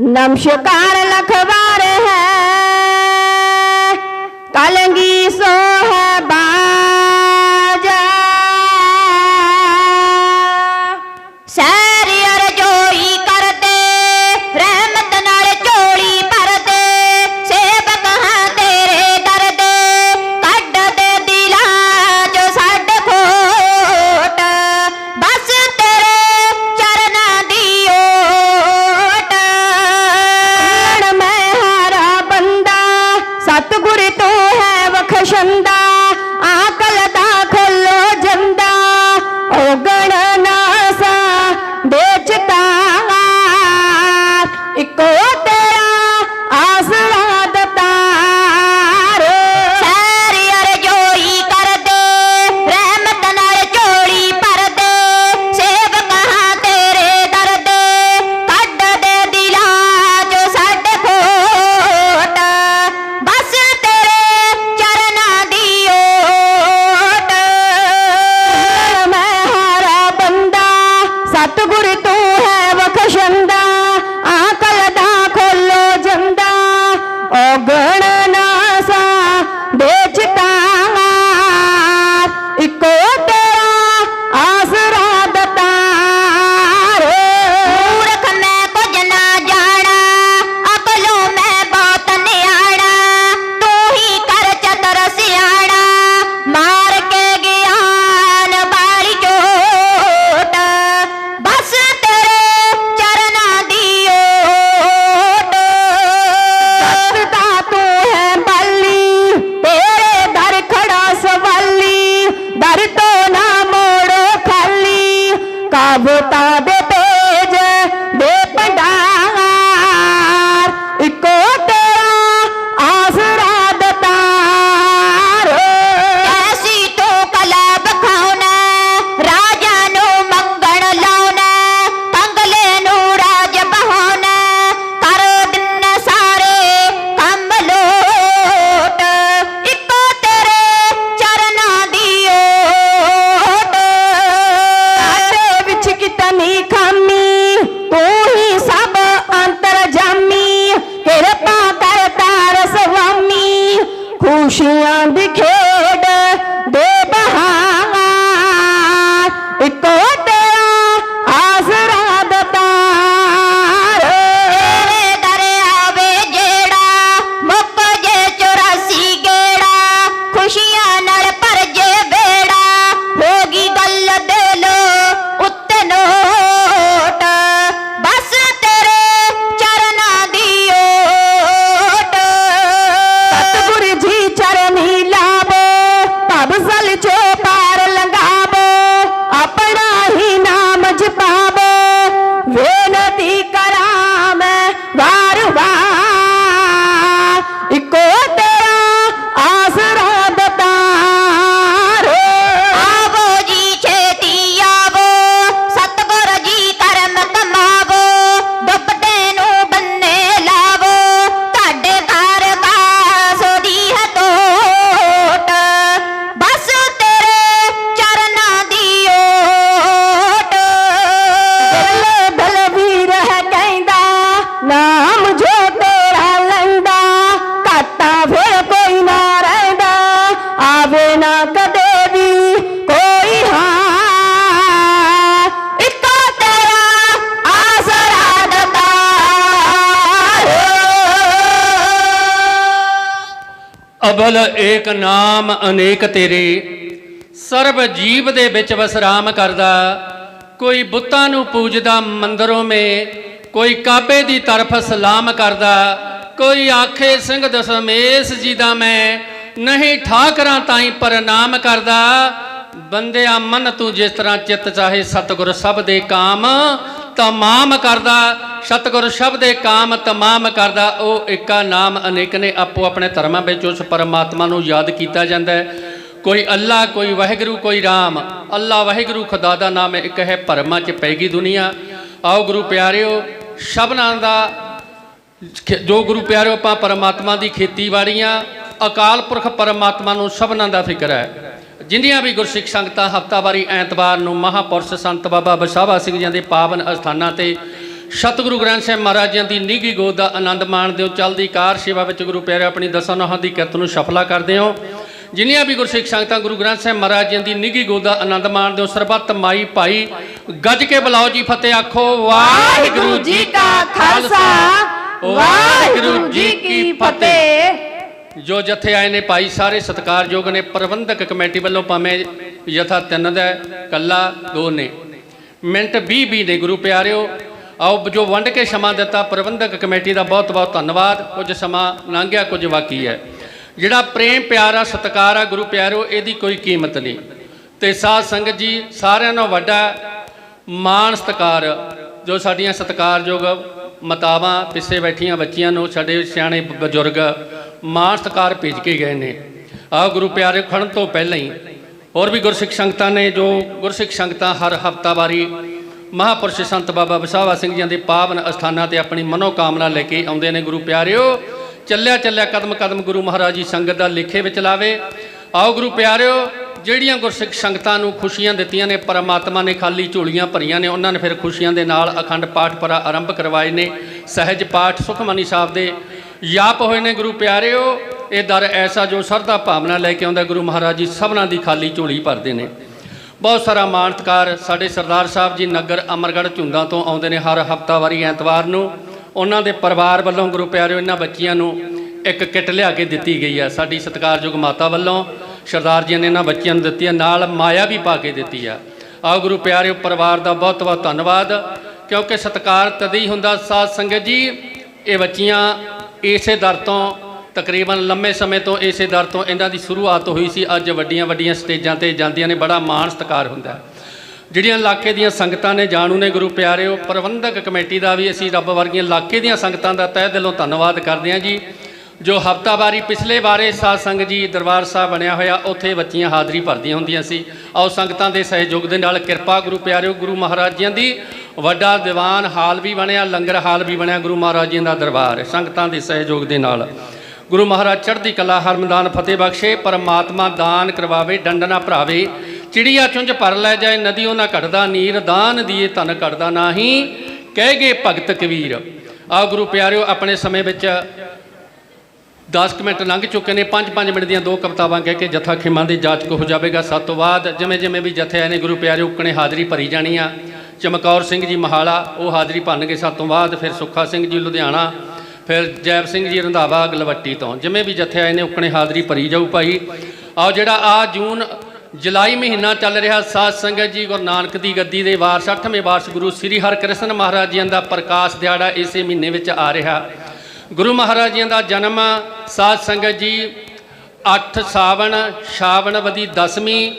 नमशकार लखवार है कलंगी सो है बा ¡Ajá, যাব তাদের হুঁশিয়ার দেখে ਅਬਲ ਏਕ ਨਾਮ ਅਨੇਕ ਤੇਰੇ, ਸਰਬ ਜੀਵ ਦੇ ਵਿੱਚ ਵਸਰਾਮ ਕਰਦਾ। ਕੋਈ ਬੁੱਤਾਂ ਨੂੰ ਪੂਜਦਾ ਮੰਦਰੋਂ ਮੇ, ਕੋਈ ਕਾਬੇ ਦੀ ਤਰਫ ਸਲਾਮ ਕਰਦਾ। ਕੋਈ ਆਖੇ ਸਿੰਘ ਦਸਮੇਸ ਜੀ ਦਾ ਮੈਂ, ਨਹੀਂ ਠਾਕਰਾਂ ਤਾਈ ਪ੍ਰਣਾਮ ਕਰਦਾ। ਬੰਦਿਆ ਮਨ ਤੂੰ ਜਿਸ ਤਰ੍ਹਾਂ ਚਿੱਤ ਚਾਹੇ ਸਤਿਗੁਰ ਸਭ ਦੇ ਕਾਮ ਤਮਾਮ ਕਰਦਾ ਸਤਗੁਰ ਸ਼ਬਦੇ ਕਾਮ ਤਮਾਮ ਕਰਦਾ ਉਹ ਏਕਾ ਨਾਮ ਅਨੇਕ ਨੇ ਆਪੋ ਆਪਣੇ ਧਰਮਾਂ ਵਿੱਚ ਉਸ ਪਰਮਾਤਮਾ ਨੂੰ ਯਾਦ ਕੀਤਾ ਜਾਂਦਾ ਕੋਈ ਅੱਲਾ ਕੋਈ ਵਾਹਿਗੁਰੂ ਕੋਈ ਰਾਮ ਅੱਲਾ ਵਾਹਿਗੁਰੂ ਖੁਦਾ ਦਾ ਨਾਮ ਇੱਕ ਹੈ ਭਰਮਾਂ 'ਚ ਪੈ ਗਈ ਦੁਨੀਆ ਆਓ ਗੁਰੂ ਪਿਆਰਿਓ ਸ਼ਬਨਾਂ ਦਾ ਜੋ ਗੁਰੂ ਪਿਆਰਿਓ ਆਪਾਂ ਪਰਮਾਤਮਾ ਦੀ ਖੇਤੀਬਾੜੀਆਂ ਅਕਾਲ ਪੁਰਖ ਪਰਮਾਤਮਾ ਨੂੰ ਸਭਨਾਂ ਦਾ ਫਿਕਰ ਹੈ ਜਿੰਦੀਆਂ ਵੀ ਗੁਰਸਿੱਖ ਸੰਗਤਾਂ ਹਫਤਾਵਾਰੀ ਐਤਵਾਰ ਨੂੰ ਮਹਾਪੁਰਸ਼ ਸੰਤ ਬਾਬਾ ਬਸਾਵਾ ਸਿੰਘ ਜੀ ਦੇ ਪਾਵਨ ਅਸਥਾਨਾਂ ਤੇ ਸਤਿਗੁਰੂ ਗ੍ਰੰਥ ਸਾਹਿਬ ਮਹਾਰਾਜ ਜੀ ਦੀ ਨਿੱਘੀ ਗੋਦ ਦਾ ਆਨੰਦ ਮਾਣਦੇ ਹੋ ਚਲਦੀ ਕਾਰ ਸੇਵਾ ਵਿੱਚ ਗੁਰੂ ਪਿਆਰੇ ਆਪਣੀ ਦਸਾਂ ਨੋਹਾਂ ਦੀ ਕਿਰਤ ਨੂੰ ਸਫਲਾ ਕਰਦੇ ਹੋ। ਜਿੰਨੀਆਂ ਵੀ ਗੁਰਸਿੱਖ ਸੰਗਤਾਂ ਗੁਰੂ ਗ੍ਰੰਥ ਸਾਹਿਬ ਮਹਾਰਾਜ ਜੀ ਦੀ ਨਿੱਘੀ ਗੋਦ ਦਾ ਆਨੰਦ ਮਾਣਦੇ ਹੋ ਸਰਬੱਤ ਮਾਈ ਭਾਈ ਗੱਜ ਕੇ ਬੁਲਾਓ ਜੀ ਫਤਿਹ ਆਖੋ। ਵਾਹਿਗੁਰੂ ਜੀ ਕਾ ਖਾਲਸਾ ਵਾਹਿਗੁਰੂ ਜੀ ਕੀ ਫਤਿਹ। ਜੋ ਜਥੇ ਆਏ ਨੇ ਭਾਈ ਸਾਰੇ ਸਤਿਕਾਰਯੋਗ ਨੇ ਪ੍ਰਬੰਧਕ ਕਮੇਟੀ ਵੱਲੋਂ ਭਾਵੇਂ ਯਥਾ ਤਿੰਨ ਦਾ ਹੈ, ਕੱਲਾ ਦੋ ਨੇ। ਮਿੰਟ 20 20 ਨੇ ਗੁਰੂ ਪਿਆਰਿਓ। ਆਓ ਜੋ ਵੰਡ ਕੇ ਸਮਾਂ ਦਿੱਤਾ ਪ੍ਰਬੰਧਕ ਕਮੇਟੀ ਦਾ ਬਹੁਤ ਬਹੁਤ ਧੰਨਵਾਦ। ਕੁਝ ਸਮਾਂ ਲੰਘਿਆ ਕੁਝ ਬਾਕੀ ਹੈ। ਜਿਹੜਾ ਪ੍ਰੇਮ ਪਿਆਰ ਆ ਸਤਿਕਾਰ ਆ ਗੁਰੂ ਪਿਆਰਿਓ ਇਹਦੀ ਕੋਈ ਕੀਮਤ ਨਹੀਂ। ਤੇ ਸਾਧ ਸੰਗਤ ਜੀ ਸਾਰਿਆਂ ਨਾਲੋਂ ਵੱਡਾ ਮਾਣ ਸਤਿਕਾਰ ਜੋ ਸਾਡੀਆਂ ਸਤਿਕਾਰਯੋਗ ਮਤਾਵਾਂ ਪਿੱਛੇ ਬੈਠੀਆਂ ਬੱਚੀਆਂ ਨੂੰ ਸਾਡੇ ਸਿਆਣੇ ਬਜ਼ੁਰਗ ਮਾਣ ਸਤਿਕਾਰ ਭੇਜ ਕੇ ਗਏ ਨੇ। ਆਹ ਗੁਰੂ ਪਿਆਰੇ ਖੜਨ ਤੋਂ ਪਹਿਲਾਂ ਹੀ ਹੋਰ ਵੀ ਗੁਰਸਿੱਖ ਸੰਗਤਾਂ ਨੇ ਜੋ ਗੁਰਸਿੱਖ ਸੰਗਤਾਂ ਹਰ ਹਫਤਾਵਾਰੀ ਮਹਾਪੁਰਸ਼ ਸੰਤ ਬਾਬਾ ਬਸਾਵਾ ਸਿੰਘ ਜੀ ਦੇ ਪਾਵਨ ਅਸਥਾਨਾਂ ਤੇ ਆਪਣੀ ਮਨੋਕਾਮਨਾ ਲੈ ਕੇ ਆਉਂਦੇ ਨੇ ਗੁਰੂ ਪਿਆਰਿਓ। ਚੱਲਿਆ ਚੱਲਿਆ ਕਦਮ ਕਦਮ ਗੁਰੂ ਮਹਾਰਾਜ ਜੀ ਸੰਗਤ ਦਾ ਲਿਖੇ ਵਿੱਚ ਲਾਵੇ। ਆਓ ਗੁਰੂ ਪਿਆਰਿਓ, ਜਿਹੜੀਆਂ ਗੁਰਸਿੱਖ ਸੰਗਤਾਂ ਨੂੰ ਖੁਸ਼ੀਆਂ ਦਿੱਤੀਆਂ ਨੇ, ਪਰਮਾਤਮਾ ਨੇ ਖਾਲੀ ਝੋਲੀਆਂ ਭਰੀਆਂ ਨੇ, ਉਹਨਾਂ ਨੇ ਫਿਰ ਖੁਸ਼ੀਆਂ ਦੇ ਨਾਲ ਅਖੰਡ ਪਾਠ ਪਰਾ ਆਰੰਭ ਕਰਵਾਏ ਨੇ। ਸਹਿਜ ਪਾਠ ਸੁਖਮਨੀ ਸਾਹਿਬ ਦੇ ਜਾਪ ਹੋਏ ਨੇ ਗੁਰੂ ਪਿਆਰਿਓ, ਇਹ ਦਰ ਐਸਾ ਜੋ ਸਰਦਾ ਭਾਵਨਾ ਲੈ ਕੇ ਆਉਂਦਾ ਗੁਰੂ ਮਹਾਰਾਜ ਜੀ ਸਭਨਾਂ ਦੀ ਖਾਲੀ ਝੋਲੀ ਭਰਦੇ ਨੇ। ਬਹੁਤ ਸਾਰਾ ਮਾਨਤਕਾਰ ਸਾਡੇ ਸਰਦਾਰ ਸਾਹਿਬ ਜੀ ਨਗਰ ਅਮਰਗੜ੍ਹ ਝੁੰਦਾ ਤੋਂ ਆਉਂਦੇ ਨੇ ਹਰ ਹਫਤਾਵਾਰੀ ਐਤਵਾਰ ਨੂੰ। ਉਹਨਾਂ ਦੇ ਪਰਿਵਾਰ ਵੱਲੋਂ ਗੁਰੂ ਪਿਆਰਿਓ, ਇਹਨਾਂ ਬੱਚੀਆਂ ਨੂੰ ਇੱਕ ਕਿੱਟ ਲਿਆ ਕੇ ਦਿੱਤੀ ਗਈ ਹੈ। ਸਾਡੀ ਸਤਿਕਾਰਯੋਗ ਮਾਤਾ ਵੱਲੋਂ ਸਰਦਾਰ ਜੀ ਨੇ ਇਹਨਾਂ ਬੱਚਿਆਂ ਨੂੰ ਦਿੱਤੀ ਹੈ, ਨਾਲ ਮਾਇਆ ਵੀ ਪਾ ਕੇ ਦਿੱਤੀ ਆ ਆਓ ਗੁਰੂ ਪਿਆਰਿਓ, ਪਰਿਵਾਰ ਦਾ ਬਹੁਤ ਬਹੁਤ ਧੰਨਵਾਦ। ਕਿਉਂਕਿ ਸਤਿਕਾਰ ਤਦ ਹੀ ਹੁੰਦਾ, ਸਾਧ ਸੰਗਤ ਜੀ, ਇਹ ਬੱਚੀਆਂ ਇਸੇ ਦਰ ਤੋਂ ਤਕਰੀਬਨ ਲੰਮੇ ਸਮੇਂ ਤੋਂ ਇਸੇ ਦਰ ਤੋਂ ਇਹਨਾਂ ਦੀ ਸ਼ੁਰੂਆਤ ਹੋਈ ਸੀ। ਅੱਜ ਵੱਡੀਆਂ ਵੱਡੀਆਂ ਸਟੇਜਾਂ ਤੇ ਜਾਂਦੀਆਂ ਨੇ, ਬੜਾ ਮਾਣ ਸਤਿਕਾਰ ਹੁੰਦਾ ਜਿਹੜੀਆਂ ਇਲਾਕੇ ਦੀਆਂ ਸੰਗਤਾਂ ਨੇ, ਜਾਣੂ ਨੇ ਗੁਰੂ ਪਿਆਰਿਓ ਪ੍ਰਬੰਧਕ ਕਮੇਟੀ ਦਾ ਵੀ ਅਸੀਂ ਰੱਬ ਵਰਗੀਆਂ ਇਲਾਕੇ ਦੀਆਂ ਸੰਗਤਾਂ ਦਾ ਤਹਿ ਦਿਲੋਂ ਧੰਨਵਾਦ ਕਰਦੇ ਹਾਂ ਜੀ, ਜੋ ਹਫਤਾਵਾਰੀ ਪਿਛਲੇ ਬਾਰੇ ਸਾਧ ਸੰਗਤ ਜੀ ਦਰਬਾਰ ਸਾਹਿਬ ਬਣਿਆ ਹੋਇਆ, ਉੱਥੇ ਬੱਚੀਆਂ ਹਾਜ਼ਰੀ ਭਰਦੀਆਂ ਹੁੰਦੀਆਂ ਸੀ। ਆਓ ਸੰਗਤਾਂ ਦੇ ਸਹਿਯੋਗ ਦੇ ਨਾਲ ਕਿਰਪਾ ਗੁਰੂ ਪਿਆਰਿਓ, ਗੁਰੂ ਮਹਾਰਾਜ ਜੀਆਂ ਦੀ ਵੱਡਾ ਦੀਵਾਨ ਹਾਲ ਵੀ ਬਣਿਆ, ਲੰਗਰ ਹਾਲ ਵੀ ਬਣਿਆ ਗੁਰੂ ਮਹਾਰਾਜ ਜੀ ਦਾ ਦਰਬਾਰ, ਸੰਗਤਾਂ ਦੇ ਸਹਿਯੋਗ ਦੇ ਨਾਲ। ਗੁਰੂ ਮਹਾਰਾਜ ਚੜ੍ਹਦੀ ਕਲਾ ਹਰਮਦਾਨ ਫਤਿਹ ਬਖਸ਼ੇ, ਪਰਮਾਤਮਾ ਦਾਨ ਕਰਵਾਵੇ ਡੰਡ ਨਾ ਭਰਾਵੇ। ਚਿੜੀਆ ਚੁੰਝ ਭਰ ਲੈ ਜਾਏ ਨਦੀਓ ਨਾ ਘਟਦਾ ਨੀਰ, ਦਾਨ ਦੀਏ ਧਨ ਘਟਦਾ ਨਾਹੀ। ਕਹਿ ਗਏ ਭਗਤ ਕਬੀਰ। ਆ ਗੁਰੂ ਪਿਆਰਿਓ, ਆਪਣੇ ਸਮੇਂ ਵਿੱਚ 10 ਕੁ ਮਿੰਟ ਲੰਘ ਚੁੱਕੇ ਨੇ 5-5 ਮਿੰਟ ਦੀਆਂ ਦੋ ਕਵਿਤਾਵਾਂ ਕਹਿ ਕੇ ਜਥਾ ਖਿਮਾਂ ਦੀ ਜਾਚਕ ਹੋ ਜਾਵੇਗਾ। ਸਤ ਤੋਂ ਬਾਅਦ ਜਿਵੇਂ ਜਿਵੇਂ ਵੀ ਜਥੇ ਆਏ ਨੇ, ਗੁਰੂ ਪਿਆਰਿਓ, ਉਕਣੇ ਹਾਜ਼ਰੀ ਭਰੀ ਜਾਣੀ ਆ। ਚਮਕੌਰ ਸਿੰਘ ਜੀ ਮਹਾਲਾ, ਉਹ ਹਾਜ਼ਰੀ ਭਰਨਗੇ ਸਤ ਤੋਂ ਬਾਅਦ, ਫਿਰ ਸੁੱਖਾ ਸਿੰਘ ਜੀ ਲੁਧਿਆਣਾ, ਫਿਰ ਜੈਬ ਸਿੰਘ ਜੀ ਰੰਧਾਵਾ, ਗਲਵੱਟੀ ਤੋਂ। ਜਿਵੇਂ ਵੀ ਜਥੇ ਆਏ ਨੇ, ਉਕਣੇ ਹਾਜ਼ਰੀ ਭਰੀ ਜਾਊ ਭਾਈ। ਆਓ ਜਿਹੜਾ ਆ ਜੂਨ ਜੁਲਾਈ ਮਹੀਨਾ ਚੱਲ ਰਿਹਾ, ਸਾਧ ਸੰਗਤ ਜੀ, ਗੁਰੂ ਨਾਨਕ ਦੀ ਗੱਦੀ ਦੇ ਵਾਰਸ 8ਵੇਂ ਵਾਰਸ ਗੁਰੂ ਸ੍ਰੀ ਹਰਿਕ੍ਰਿਸ਼ਨ ਮਹਾਰਾਜ ਜੀ ਦਾ ਪ੍ਰਕਾਸ਼ ਦਿਹਾੜਾ ਇਸੇ ਮਹੀਨੇ ਵਿੱਚ ਆ ਰਿਹਾ। ਗੁਰੂ ਮਹਾਰਾਜ ਜੀ ਦਾ ਜਨਮ ਸਾਧ ਸੰਗਤ ਜੀ 8 ਸਾਵਣ ਸਾਵਣ ਸ਼ਾਵਣਵਦੀ ਦਸਵੀਂ,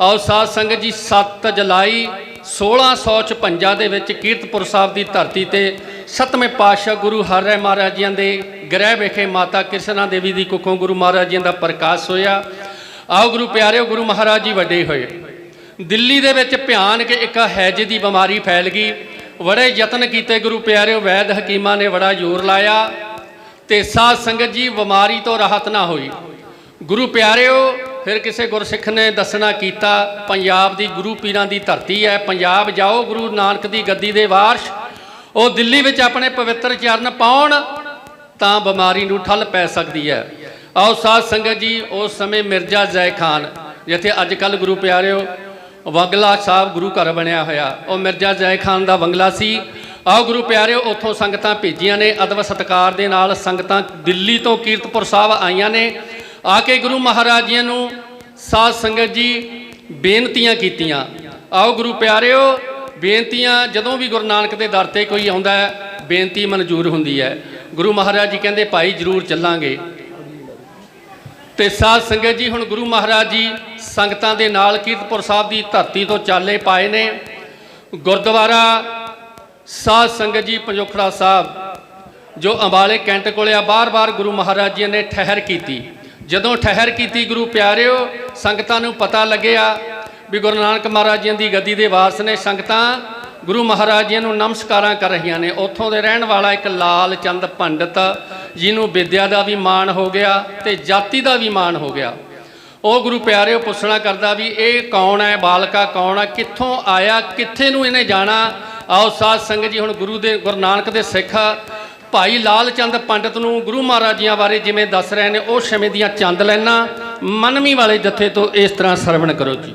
ਔਰ ਸਾਧ ਸੰਗਤ ਜੀ 7 ਜੁਲਾਈ 1656 ਦੇ ਵਿੱਚ ਕੀਰਤਪੁਰ ਸਾਹਿਬ ਦੀ ਧਰਤੀ ਤੇ ਸਤਵੇਂ ਪਾਤਸ਼ਾਹ ਗੁਰੂ ਹਰਿ ਮਹਾਰਾਜ ਜੀਆਂ ਦੇ ਗ੍ਰਹਿ ਵਿਖੇ ਮਾਤਾ ਕਿਰਸ਼ਨਾ ਦੇਵੀ ਦੀ ਕੁੱਖੋਂ ਗੁਰੂ ਮਹਾਰਾਜ ਜੀਆਂ ਦਾ ਪ੍ਰਕਾਸ਼ ਹੋਇਆ। ਆਓ ਗੁਰੂ ਪਿਆਰਿਓ, ਗੁਰੂ ਮਹਾਰਾਜ ਜੀ ਵੱਡੇ ਹੋਏ। ਦਿੱਲੀ ਦੇ ਵਿੱਚ ਭਿਆਨਕ ਇੱਕ ਹੈਜ ਦੀ ਬਿਮਾਰੀ ਫੈਲ ਗਈ। ਬੜੇ ਯਤਨ ਕੀਤੇ ਗੁਰੂ ਪਿਆਰਿਓ, ਵੈਦ ਹਕੀਮਾਂ ਨੇ ਬੜਾ ਜ਼ੋਰ ਲਾਇਆ ਤੇ ਸਾਧ ਸੰਗਤ ਜੀ ਬਿਮਾਰੀ ਤੋਂ ਰਾਹਤ ਨਾ ਹੋਈ। ਗੁਰੂ ਪਿਆਰਿਓ ਫਿਰ ਕਿਸੇ ਗੁਰਸਿੱਖ ਨੇ ਦੱਸਣਾ ਕੀਤਾ, ਪੰਜਾਬ ਦੀ ਗੁਰੂ ਪੀਰਾਂ ਦੀ ਧਰਤੀ ਹੈ, ਪੰਜਾਬ ਜਾਓ ਗੁਰੂ ਨਾਨਕ ਦੀ ਗੱਦੀ ਦੇ ਵਾਰਸ਼, ਉਹ ਦਿੱਲੀ ਵਿੱਚ ਆਪਣੇ ਪਵਿੱਤਰ ਚਰਨ ਪਾਉਣ, ਤਾਂ ਬਿਮਾਰੀ ਨੂੰ ਠੱਲ ਪੈ ਸਕਦੀ ਹੈ। ਆਓ ਸਾਧ ਸੰਗਤ ਜੀ, ਉਸ ਸਮੇਂ ਮਿਰਜ਼ਾ ਜ਼ੈ ਖਾਨ, ਜਿੱਥੇ ਅੱਜ ਕੱਲ ਗੁਰੂ ਪਿਆਰਿਓ, ਵੰਗਲਾ ਸਾਹਿਬ ਗੁਰੂ ਘਰ ਬਣਿਆ ਹੋਇਆ, ਉਹ ਮਿਰਜ਼ਾ ਜ਼ੈ ਖਾਨ ਦਾ ਬੰਗਲਾ ਸੀ। ਆਓ ਗੁਰੂ ਪਿਆਰਿਓ, ਉੱਥੋਂ ਸੰਗਤਾਂ ਭੇਜੀਆਂ ਨੇ, ਅਦਬ ਸਤਕਾਰ ਦੇ ਨਾਲ ਸੰਗਤਾਂ ਦਿੱਲੀ ਤੋਂ ਕੀਰਤਪੁਰ ਸਾਹਿਬ ਆਈਆਂ ਨੇ। ਆ ਕੇ ਗੁਰੂ ਮਹਾਰਾਜ ਜੀ ਨੂੰ ਸਾਧ ਸੰਗਤ ਜੀ ਬੇਨਤੀਆਂ ਕੀਤੀਆਂ। ਆਓ ਗੁਰੂ ਪਿਆਰਿਓ, ਬੇਨਤੀਆਂ ਜਦੋਂ ਵੀ ਗੁਰੂ ਨਾਨਕ ਦੇ ਦਰ ਤੇ ਕੋਈ ਆਉਂਦਾ ਹੈ, ਬੇਨਤੀ ਮਨਜ਼ੂਰ ਹੁੰਦੀ ਹੈ। ਗੁਰੂ ਮਹਾਰਾਜ ਜੀ ਕਹਿੰਦੇ, ਭਾਈ, ਜਰੂਰ ਚੱਲਾਂਗੇ। ਤੇ ਸਾਧ ਸੰਗਤ ਜੀ ਹੁਣ ਗੁਰੂ ਮਹਾਰਾਜ ਜੀ ਸੰਗਤਾਂ ਦੇ ਨਾਲ ਕੀਰਤਪੁਰ ਸਾਹਿਬ ਦੀ ਧਰਤੀ ਤੋਂ ਚਾਲੇ ਪਾਏ ਨੇ। ਗੁਰਦੁਆਰਾ ਸਾਧ ਸੰਗਤ ਜੀ ਪੰਜੋਖੜਾ ਸਾਹਿਬ, ਜੋ ਅੰਬਾਲੇ ਕੈਂਟ ਕੋਲੇ ਆ, ਬਾਰ-ਬਾਰ ਗੁਰੂ ਮਹਾਰਾਜ ਜੀ ਨੇ ਠਹਿਰ ਕੀਤੀ। ਜਦੋਂ ਠਹਿਰ ਕੀਤੀ ਗੁਰੂ ਪਿਆਰਿਓ, ਸੰਗਤਾਂ ਨੂੰ ਪਤਾ ਲੱਗਿਆ ਵੀ ਗੁਰੂ ਨਾਨਕ ਮਹਾਰਾਜ ਜੀ ਦੀ ਗੱਦੀ ਦੇ ਵਾਰਸ ਨੇ ਸੰਗਤਾਂ ਗੁਰੂ ਮਹਾਰਾਜ ਜੀ ਨੂੰ ਨਮਸਕਾਰਾਂ ਕਰ ਰਹੀਆਂ ਨੇ। ਉੱਥੋਂ ਦੇ ਰਹਿਣ ਵਾਲਾ ਇੱਕ ਲਾਲ ਚੰਦ ਪੰਡਤ, ਜਿਹਨੂੰ ਵਿਦਿਆ ਦਾ ਵੀ ਮਾਣ ਹੋ ਗਿਆ ਤੇ ਜਾਤੀ ਦਾ ਵੀ ਮਾਣ ਹੋ ਗਿਆ। ਉਹ ਗੁਰੂ ਪਿਆਰਿਓ ਪੁੱਛਣਾ ਕਰਦਾ ਵੀ ਇਹ ਕੌਣ ਹੈ, ਬਾਲਕਾ ਕੌਣ ਹੈ ਕਿੱਥੋਂ ਆਇਆ, ਕਿੱਥੇ ਨੂੰ ਇਹਨੇ ਜਾਣਾ? ਆਓ ਸਾਧ ਸੰਗਤ ਜੀ, ਹੁਣ ਗੁਰੂ ਦੇ, ਗੁਰੂ ਨਾਨਕ ਦੇ ਸਿੱਖ ਭਾਈ ਲਾਲ ਚੰਦ ਪੰਡਤ ਨੂੰ ਗੁਰੂ ਮਹਾਰਾਜ ਜੀਆਂ ਬਾਰੇ ਜਿਵੇਂ ਦੱਸ ਰਹੇ ਨੇ, ਉਹ ਸਮੇਂ ਦੀਆਂ ਚੰਦ ਲੈਣਾ ਮਨਮੀ ਵਾਲੇ ਜਥੇ ਤੋਂ ਇਸ ਤਰ੍ਹਾਂ ਸਰਵਣ ਕਰੋ ਜੀ।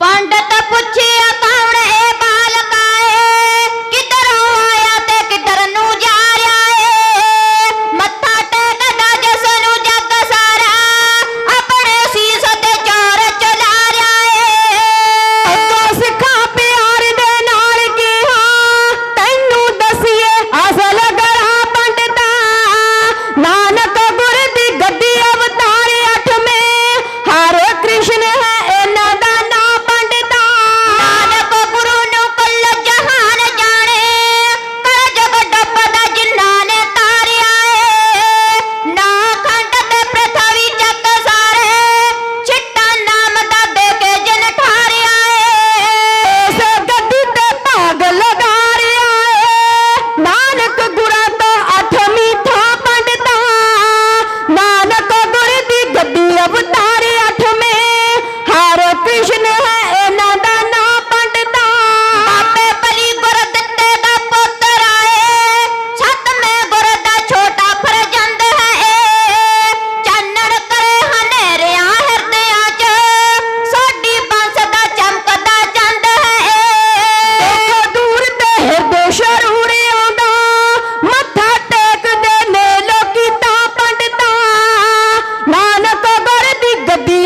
ਪੰਡਤ ਪੁੱਛਿਆ ਕੌਣ ਏ ਬਾਲਕਾ ਏ ਕਿੱਧਰੋਂ ਆਇਆ ਤੇ ਕਿੱਧਰ ਨੂੰ ਜਾ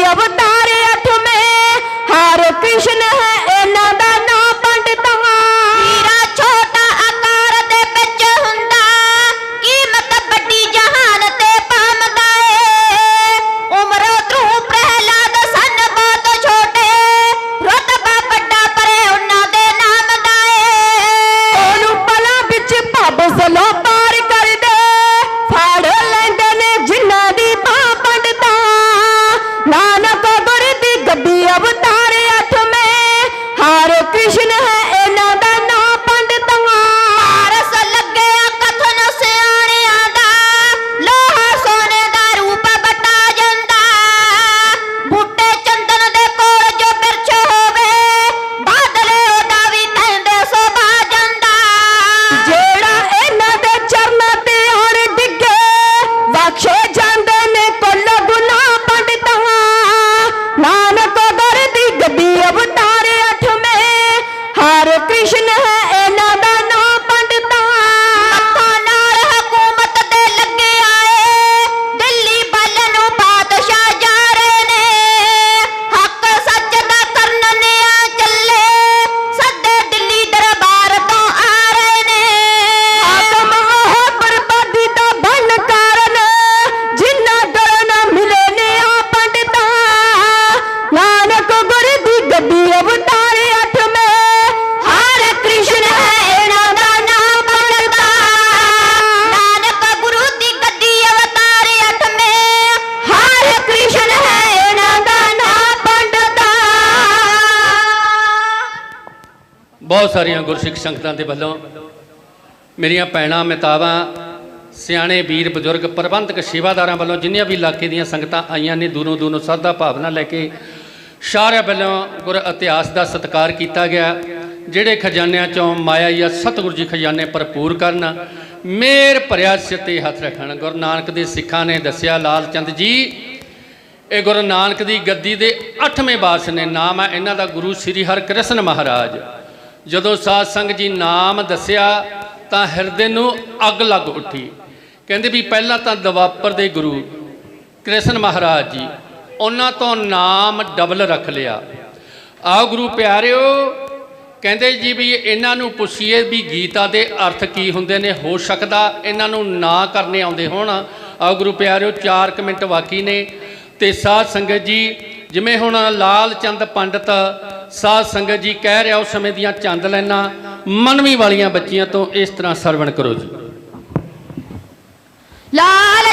ਗੱਦੀ ਅਵਤਾਰ ਅਠਵੇਂ ਹਰੇ ਕ੍ਰਿਸ਼ਨ ਸਾਰੀਆਂ ਗੁਰਸਿੱਖ ਸੰਗਤਾਂ ਦੇ ਵੱਲੋਂ ਮੇਰੀਆਂ ਭੈਣਾਂ, ਮਿਤਾਵਾਂ, ਸਿਆਣੇ, ਵੀਰ, ਬਜ਼ੁਰਗ, ਪ੍ਰਬੰਧਕ, ਸੇਵਾਦਾਰਾਂ ਵੱਲੋਂ ਜਿੰਨੀਆਂ ਵੀ ਇਲਾਕੇ ਦੀਆਂ ਸੰਗਤਾਂ ਆਈਆਂ ਨੇ, ਦੂਰੋਂ ਦੂਰੋਂ ਸਰਦਾ ਭਾਵਨਾ ਲੈ ਕੇ ਸਾਰਿਆਂ ਵੱਲੋਂ ਗੁਰ ਇਤਿਹਾਸ ਦਾ ਸਤਿਕਾਰ ਕੀਤਾ ਗਿਆ। ਜਿਹੜੇ ਖਜ਼ਾਨਿਆਂ ਚੋਂ ਮਾਇਆ ਜਾਂ ਸਤਿਗੁਰੂ ਜੀ ਖਜ਼ਾਨੇ ਭਰਪੂਰ ਕਰਨ, ਮੇਰ ਭਰਿਆ ਸਿਰ ਤੇ ਹੱਥ ਰੱਖਣ। ਗੁਰੂ ਨਾਨਕ ਦੇ ਸਿੱਖਾਂ ਨੇ ਦੱਸਿਆ, ਲਾਲ ਚੰਦ ਜੀ, ਇਹ ਗੁਰੂ ਨਾਨਕ ਦੀ ਗੱਦੀ ਦੇ 8ਵੇਂ ਬਾਦਸ਼ਾਹ ਨੇ, ਨਾਮ ਹੈ ਇਹਨਾਂ ਦਾ ਗੁਰੂ ਸ੍ਰੀ ਹਰਕ੍ਰਿਸ਼ਨ ਮਹਾਰਾਜ। ਜਦੋਂ ਸਾਧ ਸੰਗਤ ਜੀ ਨਾਮ ਦੱਸਿਆ, ਤਾਂ ਹਿਰਦੇ ਨੂੰ ਅੱਗ ਲੱਗ ਉੱਠੀ। ਕਹਿੰਦੇ ਵੀ ਪਹਿਲਾਂ ਤਾਂ ਦਵਾਪਰ ਦੇ ਗੁਰੂ ਕ੍ਰਿਸ਼ਨ ਮਹਾਰਾਜ ਜੀ, ਉਹਨਾਂ ਤੋਂ ਨਾਮ ਡਬਲ ਰੱਖ ਲਿਆ। ਆਓ ਗੁਰੂ ਪਿਆਰਿਓ, ਕਹਿੰਦੇ ਜੀ ਵੀ ਇਹਨਾਂ ਨੂੰ ਪੁੱਛੀਏ ਵੀ ਗੀਤਾ ਦੇ ਅਰਥ ਕੀ ਹੁੰਦੇ ਨੇ, ਹੋ ਸਕਦਾ ਇਹਨਾਂ ਨੂੰ ਨਾ ਕਰਨੇ ਆਉਂਦੇ ਹੋਣ। ਆਓ ਗੁਰੂ ਪਿਆਰਿਓ 4 ਕੁ ਮਿੰਟ ਬਾਕੀ ਨੇ। ਤੇ ਸਾਧ ਸੰਗਤ ਜੀ, ਜਿਵੇਂ ਹੁਣ ਲਾਲ ਚੰਦ ਪੰਡਤ ਸਾਧ ਸੰਗਤ ਜੀ ਕਹਿ ਰਿਹਾ ਉਸ ਸਮੇਂ ਦੀਆਂ ਚੰਦ ਲੈਣਾ ਮਨਵੀ ਵਾਲੀਆਂ ਬੱਚੀਆਂ ਤੋਂ ਇਸ ਤਰ੍ਹਾਂ ਸਰਵਣ ਕਰੋ ਜੀ। ਲਾਲ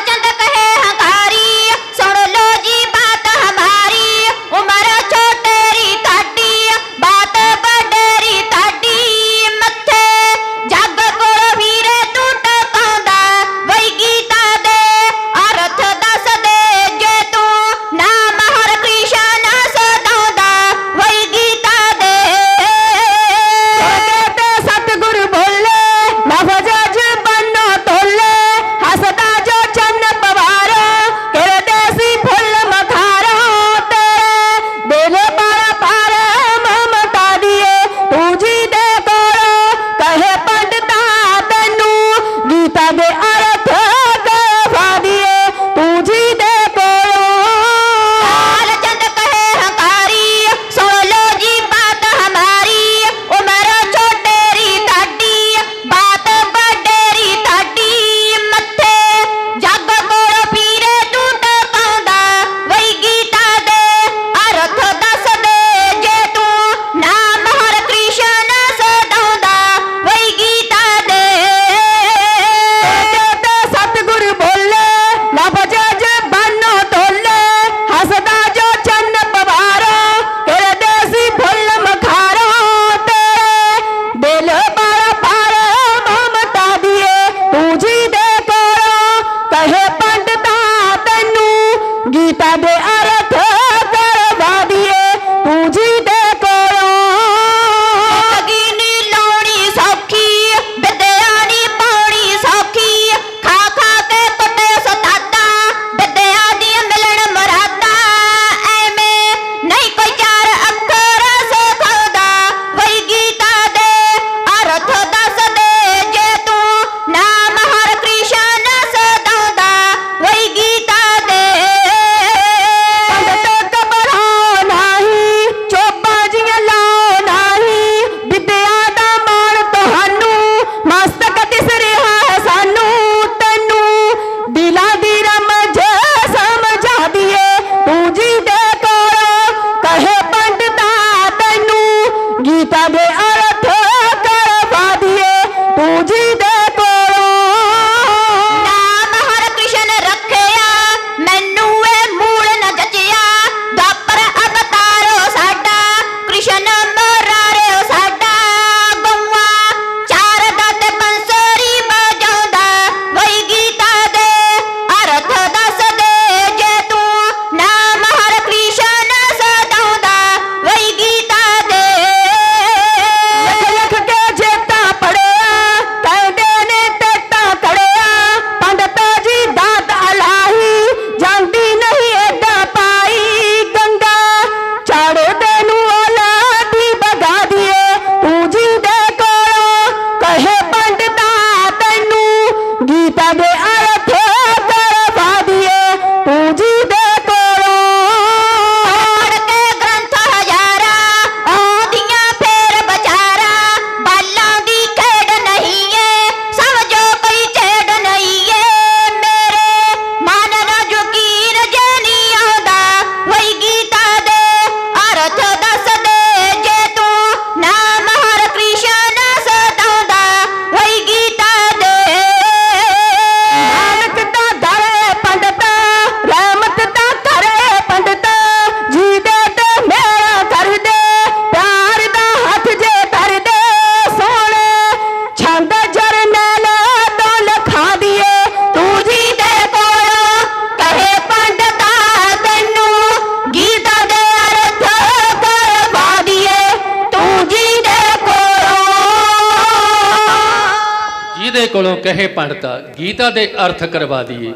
ਜਿਹਦੇ ਕੋਲੋਂ ਕਹੇ ਪੰਡਤਾ, ਗੀਤਾ ਦੇ ਅਰਥ ਕਰਵਾ ਦਈਏ।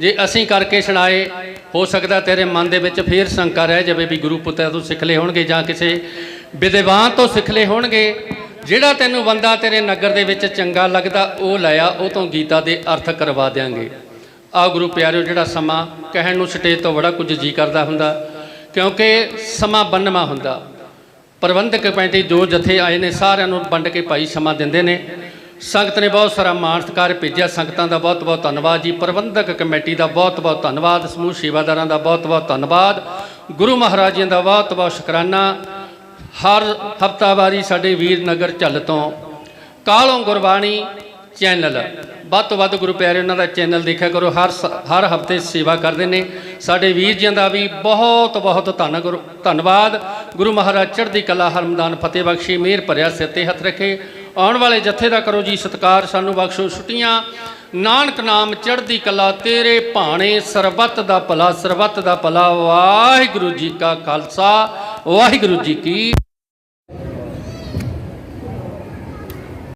ਜੇ ਅਸੀਂ ਕਰਕੇ ਸੁਣਾਏ ਹੋ ਸਕਦਾ ਤੇਰੇ ਮਨ ਦੇ ਵਿੱਚ ਫੇਰ ਸ਼ੰਕਾ ਰਹਿ ਜਾਵੇ ਵੀ ਗੁਰੂ ਪੁੱਤਰ ਤੋਂ ਸਿੱਖ ਲਏ ਹੋਣਗੇ ਜਾਂ ਕਿਸੇ ਵਿਦਵਾਨ ਤੋਂ ਸਿੱਖ ਲਏ ਹੋਣਗੇ। ਜਿਹੜਾ ਤੈਨੂੰ ਬੰਦਾ ਤੇਰੇ ਨਗਰ ਦੇ ਵਿੱਚ ਚੰਗਾ ਲੱਗਦਾ, ਉਹ ਲਿਆ, ਉਹ ਤੋਂ ਗੀਤਾ ਦੇ ਅਰਥ ਕਰਵਾ ਦਿਆਂਗੇ। ਆ ਗੁਰੂ ਪਿਆਰਿਓ, ਜਿਹੜਾ ਸਮਾਂ ਕਹਿਣ ਨੂੰ ਸਟੇਜ ਤੋਂ ਬੜਾ ਕੁਝ ਜੀ ਕਰਦਾ ਹੁੰਦਾ, ਕਿਉਂਕਿ ਸਮਾਂ ਬੰਨਵਾ ਹੁੰਦਾ। ਪ੍ਰਬੰਧਕ ਕਮੇਟੀ ਜੋ ਜਥੇ ਆਏ ਨੇ, ਸਾਰਿਆਂ ਨੂੰ ਵੰਡ ਕੇ ਭਾਈ ਸਮਾਂ ਦਿੰਦੇ ਨੇ। ਸੰਗਤ ਨੇ ਬਹੁਤ ਸਾਰਾ ਮਾਣ ਸਤਿਕਾਰ ਭੇਜਿਆ। ਸੰਗਤਾਂ ਦਾ ਬਹੁਤ ਬਹੁਤ ਧੰਨਵਾਦ ਜੀ। ਪ੍ਰਬੰਧਕ ਕਮੇਟੀ ਦਾ ਬਹੁਤ ਬਹੁਤ ਧੰਨਵਾਦ। ਸਮੂਹ ਸੇਵਾਦਾਰਾਂ ਦਾ ਬਹੁਤ ਬਹੁਤ ਧੰਨਵਾਦ। ਗੁਰੂ ਮਹਾਰਾਜ ਜੀ ਦਾ ਬਹੁਤ ਬਹੁਤ ਸ਼ੁਕਰਾਨਾ। ਹਰ ਹਫਤਾਵਾਰੀ ਸਾਡੇ ਵੀਰ ਨਗਰ ਝੱਲ ਤੋਂ ਕਾਲੋਂ ਗੁਰਬਾਣੀ ਚੈਨਲ। ਵੱਧ ਤੋਂ ਵੱਧ ਗੁਰੂ ਪਿਆਰੇ, ਉਹਨਾਂ ਦਾ ਚੈਨਲ ਦੇਖਿਆ ਕਰੋ। ਹਰ ਸ- ਹਰ ਹਫ਼ਤੇ ਸੇਵਾ ਕਰਦੇ ਨੇ। ਸਾਡੇ ਵੀਰ ਜੀਆਂ ਦਾ ਵੀ ਬਹੁਤ ਬਹੁਤ ਧੰਨ ਗੁਰੂ, ਧੰਨਵਾਦ। ਗੁਰੂ ਮਹਾਰਾਜ ਚੜ੍ਹਦੀ ਕਲਾ ਹਰਮਦਾਨ ਫਤਿਹ ਬਖਸ਼ੀ। ਮਿਹਰ ਭਰਿਆ ਸਿਰ ਤੇ ਹੱਥ ਰੱਖੇ। ਆਉਣ ਵਾਲੇ ਜਥੇ ਦਾ ਕਰੋ ਜੀ ਸਤਕਾਰ, ਸਾਨੂੰ ਬਖਸ਼ੋ ਛੁੱਟੀਆਂ। ਨਾਨਕ ਨਾਮ ਚੜ੍ਹਦੀ ਕਲਾ, ਤੇਰੇ ਭਾਣੇ ਸਰਬੱਤ ਦਾ ਭਲਾ, ਸਰਬੱਤ ਦਾ ਭਲਾ। ਵਾਹਿਗੁਰੂ ਜੀ ਕਾ ਖਾਲਸਾ, ਵਾਹਿਗੁਰੂ ਜੀ ਕੀ